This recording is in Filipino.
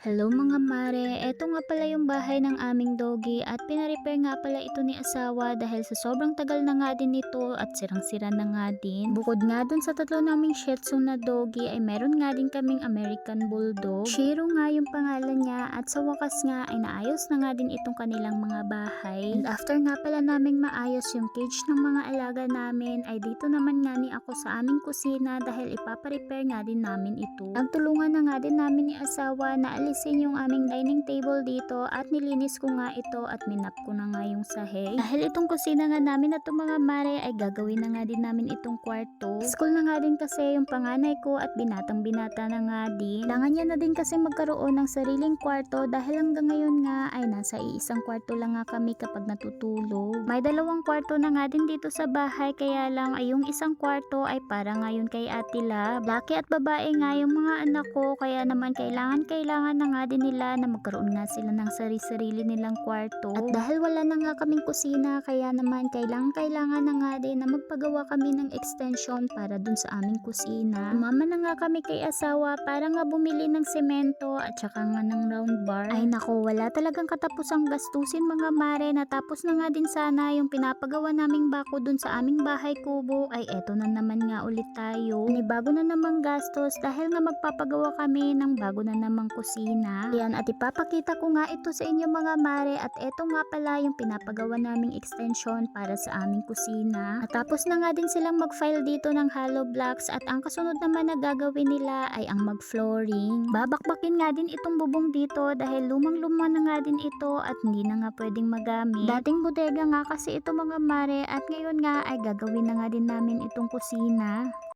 Hello mga mare, eto nga pala yung bahay ng aming doggy at pinarepair nga pala ito ni asawa dahil sa sobrang tagal na nga din ito at sirang-sira na nga din. Bukod nga dun sa tatlo naming Shih Tzu na doggy ay meron nga din kaming American Bulldog. Shiro nga yung pangalan niya at sa wakas nga ay naayos na nga din itong kanilang mga bahay. And after nga pala naming maayos yung cage ng mga alaga namin ay dito naman nga ni ako sa aming kusina dahil ipaparepair nga din namin ito. Nagtulungan na nga din namin ni asawa na alisin yung aming dining table dito at nilinis ko nga ito at minap ko na nga yung sahig. Dahil itong kusina nga namin at mga mare ay gagawin na nga din namin itong kwarto. School na nga din kasi yung panganay ko at binatang binata na nga din. Kailangan niya na din kasi magkaroon ng sariling kwarto dahil hanggang ngayon nga ay nasa iisang kwarto lang nga kami kapag natutulog. May dalawang kwarto na nga din dito sa bahay kaya lang ay yung isang kwarto ay para ngayon kay Ate Lab. Laki at babae nga yung mga anak ko kaya naman kailangan kailangan na nga din nila na magkaroon nga sila ng sarili-sarili nilang kwarto. At dahil wala na nga kaming kusina kaya naman kailangan kailangan na nga din na magpagawa kami ng extension para dun sa aming kusina. Mama na nga kami kay asawa para nga bumili ng semento at saka nga ng round bar. Ay nako, wala talagang katapusang gastusin mga mare. Natapos na nga din sana yung pinapagawa naming bako dun sa aming bahay kubo. Ay eto na naman nga ulit tayo. Bago na namang gastos dahil nga magpapagawa kami ng bago na namang kusina. Yan at ipapakita ko nga ito sa inyo mga mare at eto nga pala yung pinapagawa naming extension para sa aming kusina. At tapos na nga din silang mag-file dito ng hollow blocks at ang kasunod naman na gagawin nila ay ang mag-flooring. Babakbakin nga din itong bubong dito dahil lumang-luma na nga din ito at hindi na nga pwedeng magamit. Dating bodega nga kasi ito mga mare at ngayon nga ay gagawin na nga din namin itong kusina.